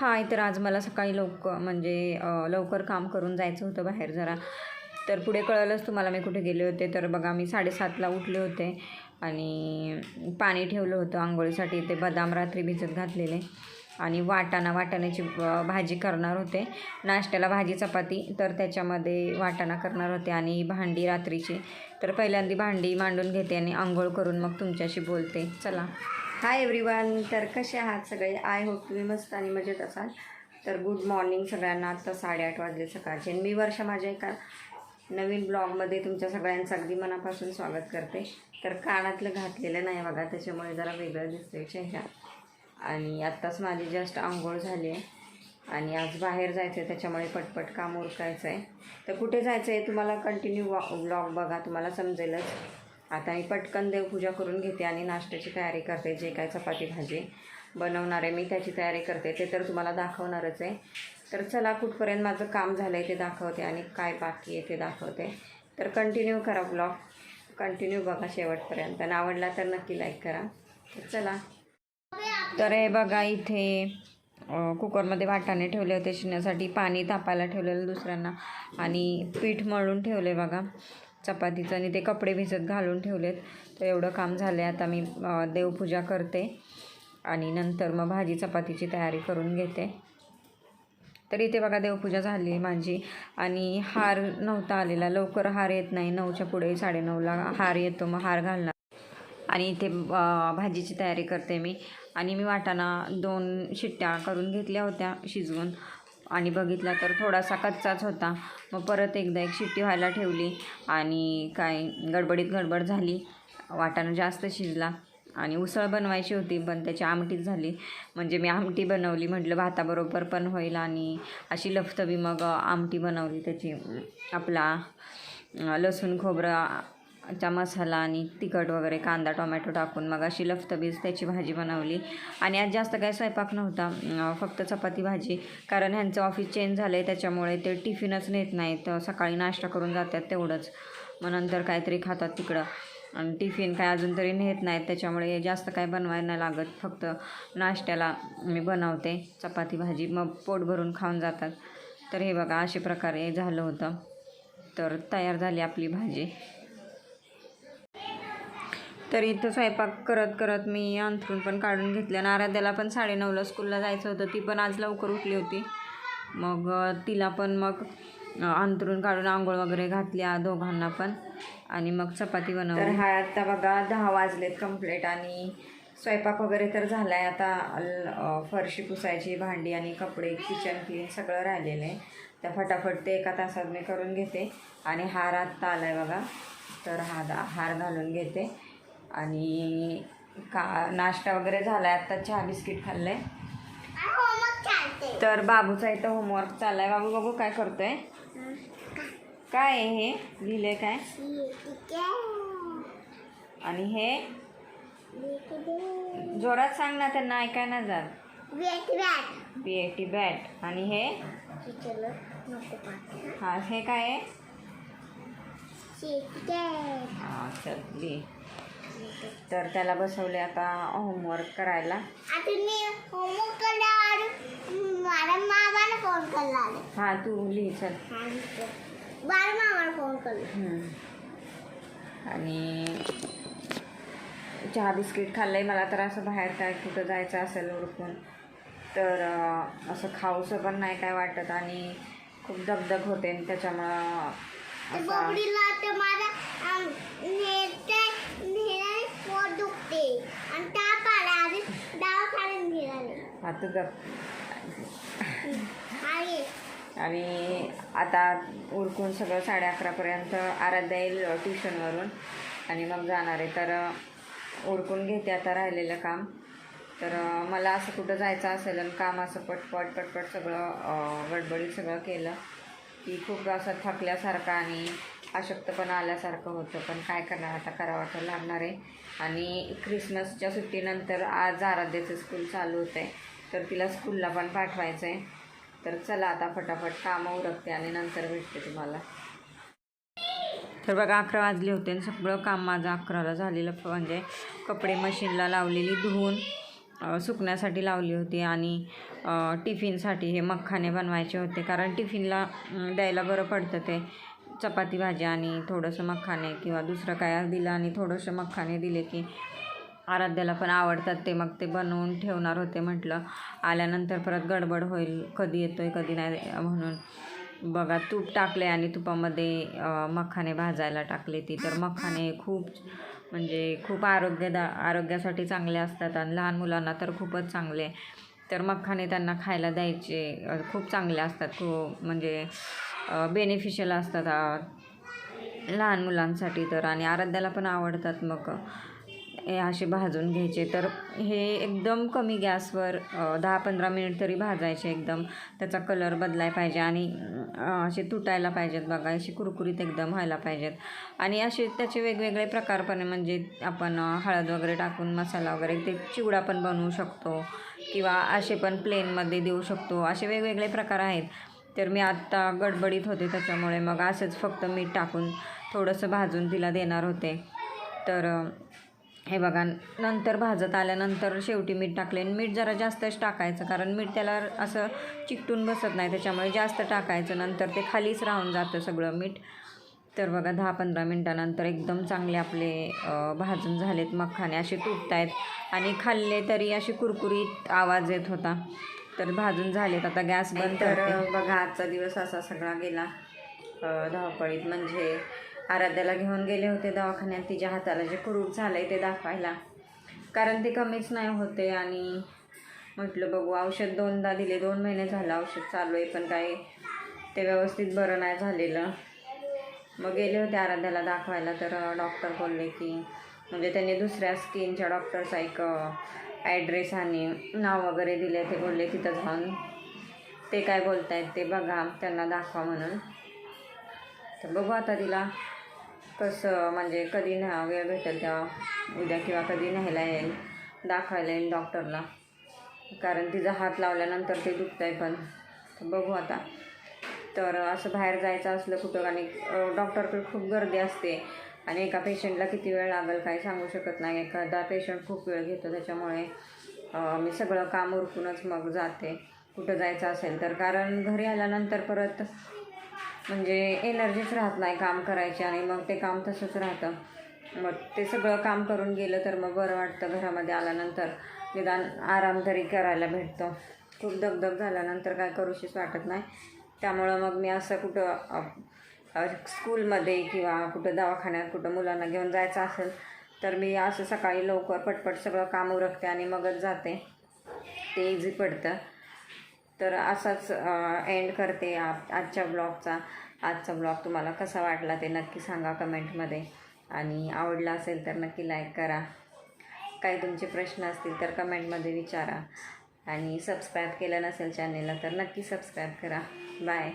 हाय तर आज मला सकाळी लवकर म्हणजे लवकर काम करून जायचं होतं बाहेर जरा. तर पुढे कळलंच तुम्हाला मी कुठे गेले होते. तर बघा मी साडेसातला उठले होते आणि पाणी ठेवलं होतं आंघोळीसाठी. ते बदाम रात्री भिजत घातलेले आणि वाटाणा वाटाण्याची भाजी करणार होते. नाश्त्याला भाजी चपाती तर त्याच्यामध्ये वाटाणा करणार होते आणि भांडी रात्रीची. तर पहिल्यांदा भांडी मांडून घेते आणि आंघोळ करून मग तुमच्याशी बोलते. चला. हाय एव्हरीवन तर कसे आहात सगळे? आय होप तुम्ही मस्त आणि मजेत असाल. तर गुड मॉर्निंग सगळ्यांना. आत्ता साडेआठ वाजले सकाळचे मी वर्षा माझ्या एका नवीन ब्लॉगमध्ये तुमच्या सगळ्यांचं अगदी मनापासून स्वागत करते. तर कानातलं घातलेलं नाही बघा त्याच्यामुळे जरा वेगळं दिसतंय चेहरा. आणि आत्ताच माझी जस्ट आंघोळ झाली आहे. आणि आज बाहेर जायचं आहे त्याच्यामुळे पटपट काम उरकायचं आहे तर कुठे जायचं आहे तुम्हाला कंटिन्यू वॉ ब्लॉग बघा तुम्हाला समजेलच. आता मी पटकन देवपूजा करून घेते आणि नाश्त्याची तयारी करते जे काय चपाती भाजी बनवणार आहे मी त्याची तयारी करते. ते तर तुम्हाला दाखवणारच आहे. तर चला कुठपर्यंत माझं काम झालं आहे ते दाखवते आणि काय बाकी आहे ते दाखवते. तर कंटिन्यू करा ब्लॉग कंटिन्यू बघा शेवटपर्यंत. आणि आवडला तर नक्की लाईक करा. तर चला. तर हे बघा इथे कुकरमध्ये वाटाणे ठेवले होते शिजण्यासाठी पाणी तापायला ठेवलेलं दुसऱ्यांना. आणि पीठ मळून ठेवले बघा. चपातीचं आणि ते कपडे भिजत घालून ठेवलेत. तर एवढं काम झालं आहे आता मी देवपूजा करते आणि नंतर मग भाजी चपातीची तयारी करून घेते. तर इथे बघा देवपूजा झाली माझी आणि हार नव्हता आलेला. लवकर हार येत नाही. नऊच्या पुढे साडेनऊला हार येतो मग हार घालणार. आणि इथे भाजीची तयारी करते मी. आणि मी वाटाणा दोन शिट्ट्या करून घेतल्या होत्या शिजवून. आणि बघितला तर थोडासा कच्चाच होता. मग परत एकदा एक शिट्टी व्हायला ठेवली आणि काय गडबडीत गडबड झाली. वाटाणा जास्त शिजला आणि उसळ बनवायची होती पण त्याची आमटीच झाली. म्हणजे मी आमटी बनवली म्हटलं भाताबरोबर पण होईल आणि अशी लफतबी मग आमटी बनवली त्याची. आपला लसूण खोबरं चा मसाला आणि तिखट वगैरे कांदा टोमॅटो टाकून मग अशी लफतबीज त्याची भाजी बनवली. आणि आज जास्त काही स्वयंपाक नव्हता. फक्त चपाती भाजी. कारण ह्यांचं ऑफिस चेंज झालं आहे त्याच्यामुळे ते टिफिनच नेत नाहीत. सकाळी नाश्ता करून जातात तेवढंच. मग नंतर काहीतरी खातात तिकडं. आणि टिफिन काय अजून तरी नेत नाहीत. त्याच्यामुळे जास्त काय बनवायला नाही लागत. फक्त नाश्त्याला मी बनवते. चपाती भाजी. मग पोट भरून खाऊन जातात. तर हे बघा अशा प्रकारे झालं होतं. तर तयार झाली आपली भाजी. तर इथं स्वयंपाक करत करत मी अंथरून पण काढून घेतलं. आणि आराध्याला पण साडेनऊला स्कूलला जायचं होतं. ती पण आज लवकर उठली होती. मग तिला पण मग अंथरून काढून आंघोळ वगैरे घातल्या दोघांना पण. आणि मग चपाती बनव तर हा आता बघा दहा वाजलेत कंप्लीट आणि स्वयंपाक वगैरे तर झाला आहे आता फरशी पुसायची भांडी आणि कपडे किचन क्लीन सगळं राहिलेलं आहे. तर फटाफट ते एका तासात मी करून घेते. आणि हार आत्ता आला आहे बघा. तर हा दा हार घालून घेते. आणि का नाश्ता वगैरे झाला आहे आत्ता चहा बिस्किट खाल्लं आहे तर बाबूचा इथं होमवर्क चालला आहे बाबू बघू काय करतोय? काय आहे हे? लिहिलंय काय? आणि हे? जोरात सांग ना त्यांना ऐकाय ना जात बी ए टी बॅट आणि हे? हा हे काय आहे? हा चल लिही. तर त्याला बसवले आता होमवर्क करायला. फोन करला हा तू लिही चल. बार मामाला फोन करला हम्म. आणि चहा बिस्किट खाल्लंय. मला तर असं बाहेर काय कुठं जायचं असेल उरकून तर असं खाऊसं पण नाही काय वाटत आणि खूप दगदग होते आणि त्याच्यामुळं असा बबडीला तर माझा अम, नेते नेहाने पोट दुखते आणि ताप आला आधी दवाखान्यात निघाले हा तू गप आणि आता उरकून सगळं साडे अकरापर्यंत आराध्या येईल ट्युशनवरून आणि मग जाणार आहे. तर उरकून घेते आता राहिलेलं काम. तर मला असं कुठं जायचं असेल आणि काम असं पटपट पटपट सगळं गडबडीत सगळं केलं की खूप असं थकल्यासारखं आणि अशक्तपणा आल्यासारखं होतं. पण काय करणार? आता करावं तर लागणार आहे. आणि क्रिसमसच्या सुट्टीनंतर आज आराध्याचं स्कूल चालू होतं आहे तर तिला स्कूलला पण पाठवायचं आहे तर चला आता फटाफट कामं उरकते आणि नंतर भेटते तुम्हाला. तर बघा अकरा वाजले होते आणि सगळं काम माझं अकराला झालेलं. म्हणजे कपडे मशीनला लावलेली धुवून सुकण्यासाठी लावली होती आणि टिफिनसाठी हे मखाने बनवायचे होते. कारण टिफिनला द्यायला बरं पडतं ते. चपाती भाजी आणि थोडंसं मखाने किंवा दुसरं काय दिलं आणि थोडंसं मखाने दिले की आराध्याला पण आवडतात ते. मग ते बनवून ठेवणार होते म्हटलं. आल्यानंतर परत गडबड होईल. कधी येतो आहे कधी नाही म्हणून. बघा तूप टाकले आणि तुपामध्ये मखाने भाजायला टाकले ती. तर मखाने खूप म्हणजे खूप आरोग्यदा आरोग्यासाठी चांगले असतात आणि लहान मुलांना तर खूपच चांगले. तर मखाने त्यांना खायला द्यायचे. खूप चांगले असतात. खूप म्हणजे बेनिफिशियल असतात लहान मुलांसाठी तर. आणि आराध्याला पण आवडतात मग. असे भाजून घ्यायचे. तर हे एकदम कमी गॅसवर दहा पंधरा मिनिट तरी भाजायचे एकदम. त्याचा कलर बदलाय पाहिजे आणि असे तुटायला पाहिजेत बघा. असे कुरकुरीत एकदम व्हायला पाहिजेत. आणि असे त्याचे वेगवेगळे प्रकार पण म्हणजे आपण हळद वगैरे टाकून मसाला वगैरे ते चिवडा पण बनवू शकतो. किंवा असे पण प्लेनमध्ये देऊ शकतो. असे वेगवेगळे प्रकार आहेत. तर मी आत्ता गडबडीत होते त्याच्यामुळे मग असंच फक्त मीठ टाकून थोडंसं भाजून तिला देणार होते. तर हे बघा नंतर भाजत आल्यानंतर शेवटी मीठ टाकले मीठ जरा जास्तच टाकायचं कारण मीठ त्याला असं चिकटून बसत नाही त्याच्यामुळे जास्त टाकायचं. नंतर ते खालीच राहून जातं सगळं मीठ. तर बघा दहा पंधरा मिनटानंतर एकदम चांगले आपले भाजून झालेत मखाने. असे तुटत आहेत आणि खाल्ले तरी असे कुरकुरीत आवाज येत होता. तर भाजून झालेत आता गॅस बंद तर बघा आजचा दिवस असा सगळा गेला. धावपळीत म्हणजे आराध्याला घेऊन गेले होते दवाखान्यात. तिच्या हाताला जे कुरूप झालं आहे ते दाखवायला. कारण ते कमीच नाही होते आणि म्हटलं बघू औषध दोनदा दिले दोन महिने झालं औषध चालू आहे पण काही ते व्यवस्थित बरं नाही झालेलं. मग गेले होते आराध्याला दाखवायला तर डॉक्टर बोलले की म्हणजे त्यांनी दुसऱ्या स्किनच्या डॉक्टरचा एक ॲड्रेस आणि नाव वगैरे दिले ते बोलले तिथं जाऊन ते काय बोलतायत ते बघा त्यांना दाखवा म्हणून. तर बघू आता तिला. कसं म्हणजे कधी न्हा वेळ भेटेल तेव्हा उद्या किंवा कधी न्यायला येईल दाखवायला येईल डॉक्टरला. कारण तिचा हात लावल्यानंतर ते दुखत आहे पण बघू आता. तर असं बाहेर जायचं असलं कुठं आणि डॉक्टरकडे खूप गर्दी असते. आणि एका पेशंटला किती वेळ लागेल काही सांगू शकत नाही. एखादा पेशंट खूप वेळ घेतो त्याच्यामुळे मी सगळं काम उरकूनच मग जाते. कुठं जायचं असेल तर. कारण घरी आल्यानंतर परत म्हणजे एनर्जीच राहत नाही काम करायची आणि मग ते काम तसंच राहतं. मग ते सगळं काम करून गेलं तर मग बरं वाटतं घरामध्ये आल्यानंतर. निदान आराम तरी करायला भेटतो. खूप दगदग झाल्यानंतर काय करूशीच वाटत नाही. त्यामुळं मग मी असं कुठं स्कूलमध्ये किंवा कुठं दवाखान्यात कुठं मुलांना घेऊन जायचं असेल तर मी असं सकाळी लवकर पटपट सगळं काम उरकते आणि मगच जाते. ते इझी पडतं. तर असाच एंड करते आ आजच्या ब्लॉगचा आजचा ब्लॉग तुम्हाला कसा वाटला ते नक्की सांगा कमेंटमध्ये आणि आवडला असेल तर नक्की लाईक करा. काही तुमचे प्रश्न असतील तर कमेंटमध्ये विचारा. आणि सबस्क्राईब केलं नसेल चॅनेलला तर नक्की सबस्क्राईब करा. बाय